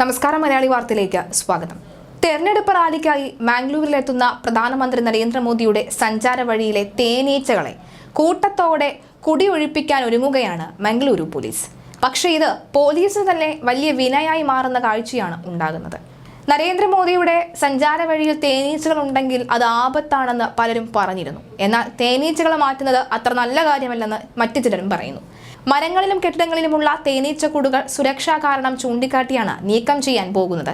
നമസ്കാരം മലയാളി വാർത്തയിലേക്ക് സ്വാഗതം. തെരഞ്ഞെടുപ്പ് റാലിക്കായി മാംഗ്ലൂരിലെത്തുന്ന പ്രധാനമന്ത്രി നരേന്ദ്രമോദിയുടെ സഞ്ചാര വഴിയിലെ തേനീച്ചകളെ കൂട്ടത്തോടെ കുടിയൊഴിപ്പിക്കാൻ ഒരുങ്ങുകയാണ് മംഗളൂരു പോലീസ്. പക്ഷേ ഇത് പോലീസിന് തന്നെ വലിയ വിനയായി മാറുന്ന കാഴ്ചയാണ് ഉണ്ടാകുന്നത്. നരേന്ദ്രമോദിയുടെ സഞ്ചാര വഴിയിൽ തേനീച്ചകൾ ഉണ്ടെങ്കിൽ അത് ആപത്താണെന്ന് പലരും പറഞ്ഞിരുന്നു. എന്നാൽ തേനീച്ചകളെ മാറ്റുന്നത് അത്ര നല്ല കാര്യമല്ലെന്ന് മറ്റു ചിലരും പറയുന്നു. മരങ്ങളിലും കെട്ടിടങ്ങളിലുമുള്ള തേനീച്ചക്കൂടുകൾ സുരക്ഷാ കാരണം ചൂണ്ടിക്കാട്ടിയാണ് നീക്കം ചെയ്യാൻ പോകുന്നത്.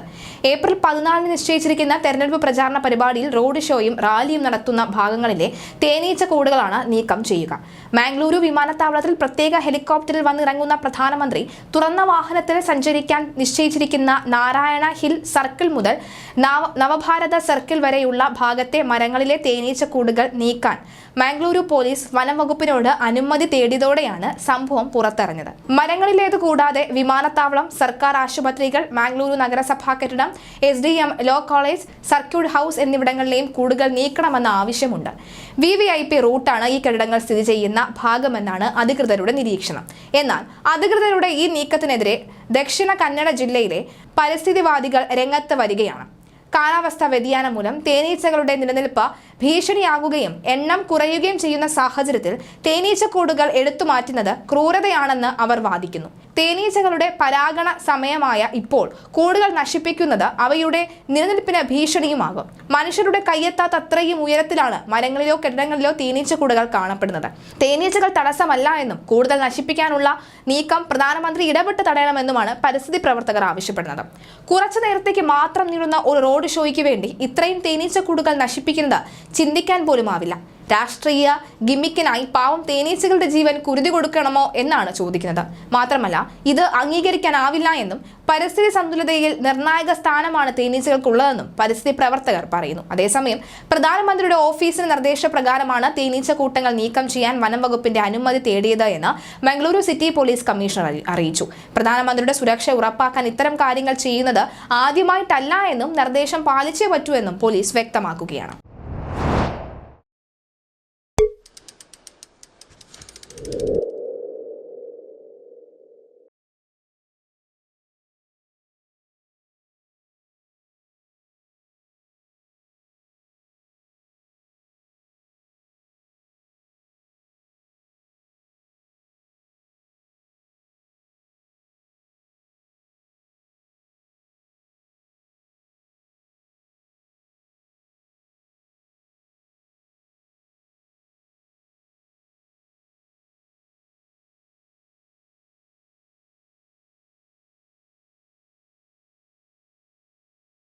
ഏപ്രിൽ പതിനാലിന് നിശ്ചയിച്ചിരിക്കുന്ന തെരഞ്ഞെടുപ്പ് പ്രചാരണ പരിപാടിയിൽ റോഡ് ഷോയും റാലിയും നടത്തുന്ന ഭാഗങ്ങളിലെ തേനീച്ചക്കൂടുകളാണ് നീക്കം ചെയ്യുക. മാംഗ്ലൂരു വിമാനത്താവളത്തിൽ പ്രത്യേക ഹെലികോപ്റ്ററിൽ വന്നിറങ്ങുന്ന പ്രധാനമന്ത്രി തുറന്ന വാഹനത്തിൽ സഞ്ചരിക്കാൻ നിശ്ചയിച്ചിരിക്കുന്ന നാരായണ ഹിൽ സർക്കിൾ മുതൽ നവഭാരത സർക്കിൾ വരെയുള്ള ഭാഗത്തെ മരങ്ങളിലെ തേനീച്ചക്കൂടുകൾ നീക്കാൻ മാംഗ്ലൂരു പോലീസ് വനം വകുപ്പിനോട് അനുമതി തേടിയതോടെയാണ് സംഭവം പുറത്തറിഞ്ഞത് മരങ്ങളിലേത് കൂടാതെ വിമാനത്താവളം സർക്കാർ ആശുപത്രികൾ മാംഗ്ലൂരു നഗരസഭാ കെട്ടിടം S D M law college circuit house എന്നിവിടങ്ങളിലെയും കൂടുകൾ നീക്കണമെന്ന ആവശ്യമുണ്ട്. വി വി ഐ പി റൂട്ടാണ് ഈ കെട്ടിടങ്ങൾ സ്ഥിതി ചെയ്യുന്ന ഭാഗമെന്നാണ് അധികൃതരുടെ നിരീക്ഷണം. എന്നാൽ അധികൃതരുടെ ഈ നീക്കത്തിനെതിരെ ദക്ഷിണ കന്നഡ ജില്ലയിലെ പരിസ്ഥിതിവാദികൾ രംഗത്ത് വരികയാണ്. കാലാവസ്ഥാ വ്യതിയാനം മൂലം തേനീച്ചകളുടെ നിലനിൽപ്പ് ഭീഷണിയാകുകയും എണ്ണം കുറയുകയും ചെയ്യുന്ന സാഹചര്യത്തിൽ തേനീച്ചക്കൂടുകൾ എടുത്തുമാറ്റുന്നത് ക്രൂരതയാണെന്ന് അവർ വാദിക്കുന്നു. തേനീച്ചകളുടെ പരാഗണ സമയമായ ഇപ്പോൾ കൂടുകൾ നശിപ്പിക്കുന്നത് അവയുടെ നിലനിൽപ്പിന് ഭീഷണിയുമാകും. മനുഷ്യരുടെ കയ്യെത്താത്ത അത്രയും ഉയരത്തിലാണ് മരങ്ങളിലോ കെട്ടിടങ്ങളിലോ തേനീച്ച കൂടുകൾ കാണപ്പെടുന്നത്. തേനീച്ചകൾ തടസ്സമല്ല എന്നും കൂടുതൽ നശിപ്പിക്കാനുള്ള നീക്കം പ്രധാനമന്ത്രി ഇടപെട്ട് തടയണമെന്നുമാണ് പരിസ്ഥിതി പ്രവർത്തകർ ആവശ്യപ്പെടുന്നത്. കുറച്ചു നേരത്തേക്ക് മാത്രം നീളുന്ന ഒരു റോഡ് ഷോയ്ക്ക് വേണ്ടി ഇത്രയും തേനീച്ച കൂടുകൾ നശിപ്പിക്കുന്നത് ചിന്തിക്കാൻ പോലും ആവില്ല രാഷ്ട്രീയ ഗിമ്മിക്കിനായി പാവം തേനീച്ചകളുടെ ജീവൻ കുരുതി കൊടുക്കണമോ എന്നാണ് ചോദിക്കുന്നത്. മാത്രമല്ല ഇത് അംഗീകരിക്കാനാവില്ല എന്നും പരിസ്ഥിതി സന്തുലിതയിൽ നിർണായക സ്ഥാനമാണ് തേനീച്ചകൾക്കുള്ളതെന്നും പരിസ്ഥിതി പ്രവർത്തകർ പറയുന്നു. അതേസമയം പ്രധാനമന്ത്രിയുടെ ഓഫീസിന് നിർദ്ദേശപ്രകാരമാണ് തേനീച്ച കൂട്ടങ്ങൾ നീക്കം ചെയ്യാൻ വനം വകുപ്പിന്റെ അനുമതി തേടിയത് എന്ന് മംഗളൂരു സിറ്റി പോലീസ് കമ്മീഷണർ അറിയിച്ചു. പ്രധാനമന്ത്രിയുടെ സുരക്ഷ ഉറപ്പാക്കാൻ ഇത്തരം കാര്യങ്ങൾ ചെയ്യുന്നത് ആദ്യമായിട്ടല്ല എന്നും നിർദ്ദേശം പാലിച്ചേ പറ്റൂ എന്നും പോലീസ് വ്യക്തമാക്കുകയാണ്.